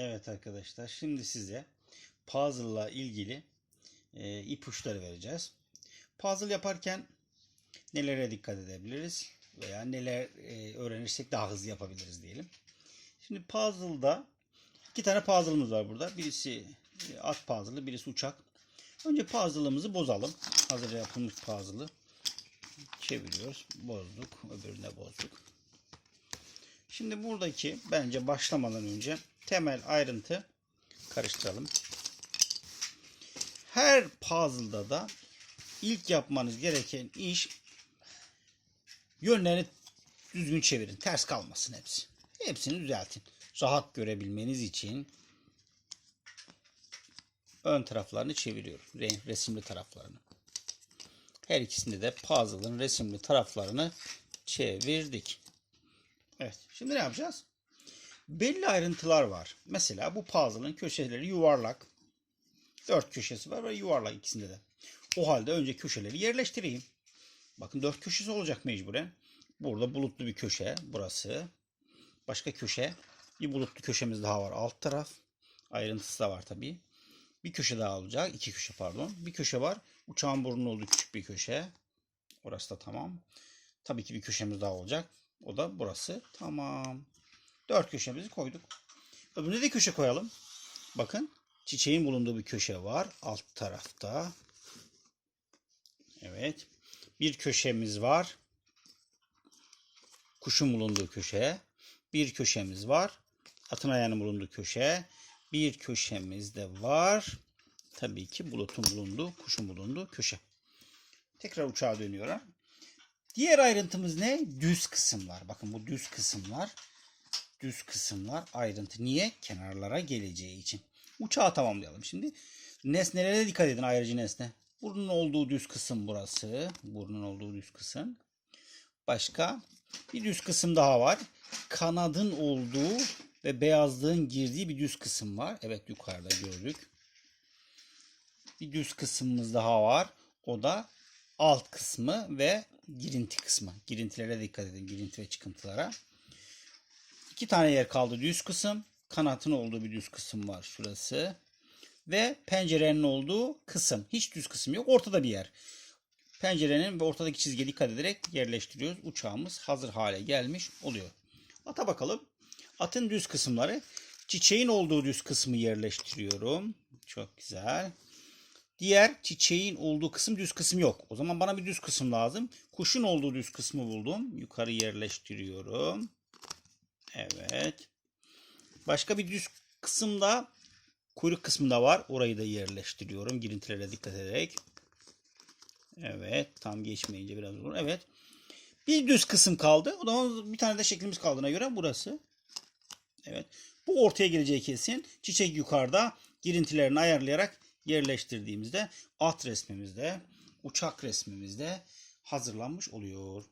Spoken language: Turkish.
Evet arkadaşlar şimdi size puzzle'la ilgili e, ipuçları vereceğiz. Puzzle yaparken nelere dikkat edebiliriz veya neler e, öğrenirsek daha hızlı yapabiliriz diyelim. Şimdi puzzle'da iki tane puzzle'ımız var burada. Birisi e, at puzzle'ı, birisi uçak. Önce puzzle'ımızı bozalım. Hazır yapılmış puzzle'ı çeviriyoruz. Bozduk. Öbürüne bozduk. Şimdi buradaki bence başlamadan önce temel ayrıntı karıştıralım. Her puzzle'da da ilk yapmanız gereken iş yönlerini düzgün çevirin. Ters kalmasın hepsi. Hepsini düzeltin. Rahat görebilmeniz için ön taraflarını çeviriyorum. Resimli taraflarını. Her ikisinde de puzzle'ın resimli taraflarını çevirdik. Evet. Şimdi ne yapacağız? Belli ayrıntılar var. Mesela bu puzzle'ın köşeleri yuvarlak. Dört köşesi var ve yuvarlak ikisinde de. O halde önce köşeleri yerleştireyim. Bakın dört köşesi olacak mecburen. Burada bulutlu bir köşe. Burası. Başka köşe. Bir bulutlu köşemiz daha var. Alt taraf. Ayrıntısı da var tabii. Bir köşe daha olacak. iki köşe pardon. Bir köşe var. Uçağın burnu olduğu küçük bir köşe. Orası da tamam. Tabii ki bir köşemiz daha olacak. O da burası. Tamam. Dört köşemizi koyduk. Öbürüne de köşe koyalım. Bakın çiçeğin bulunduğu bir köşe var. Alt tarafta. Evet. Bir köşemiz var. Kuşun bulunduğu köşe. Bir köşemiz var. Atın ayağının bulunduğu köşe. Bir köşemiz de var. Tabii ki bulutun bulunduğu, kuşun bulunduğu köşe. Tekrar uçağa dönüyorum. Diğer ayrıntımız ne? Düz kısımlar. Bakın bu düz kısımlar. Düz kısımlar ayrıntı. Niye? Kenarlara geleceği için. Uçağı tamamlayalım şimdi. Nesnelere dikkat edin ayrıcı nesne. Burnun olduğu düz kısım burası. Burnun olduğu düz kısım. Başka bir düz kısım daha var. Kanadın olduğu ve beyazlığın girdiği bir düz kısım var. Evet yukarıda gördük. Bir düz kısmımız daha var. O da alt kısmı ve girinti kısmı. Girintilere dikkat edin. Girinti ve çıkıntılara. İki tane yer kaldı. Düz kısım. Kanatın olduğu bir düz kısım var. Şurası. Ve pencerenin olduğu kısım. Hiç düz kısım yok. Ortada bir yer. Pencerenin ve ortadaki çizgiye dikkat ederek yerleştiriyoruz. Uçağımız hazır hale gelmiş oluyor. Ata bakalım. Atın düz kısımları. Çiçeğin olduğu düz kısmı yerleştiriyorum. Çok güzel. Diğer çiçeğin olduğu kısım düz kısım yok. O zaman bana bir düz kısım lazım. Kuşun olduğu düz kısmı buldum. Yukarı yerleştiriyorum. Evet. Başka bir düz kısımda kuyruk kısmında var. Orayı da yerleştiriyorum. Girintilere dikkat ederek. Evet. Tam geçmeyince biraz olur. Evet. Bir düz kısım kaldı. O zaman bir tane de şeklimiz kaldığına göre burası. Evet. Bu ortaya geleceği kesin. Çiçek yukarıda. Girintilerini ayarlayarak yerleştirdiğimizde at resmimizde, uçak resmimizde hazırlanmış oluyor.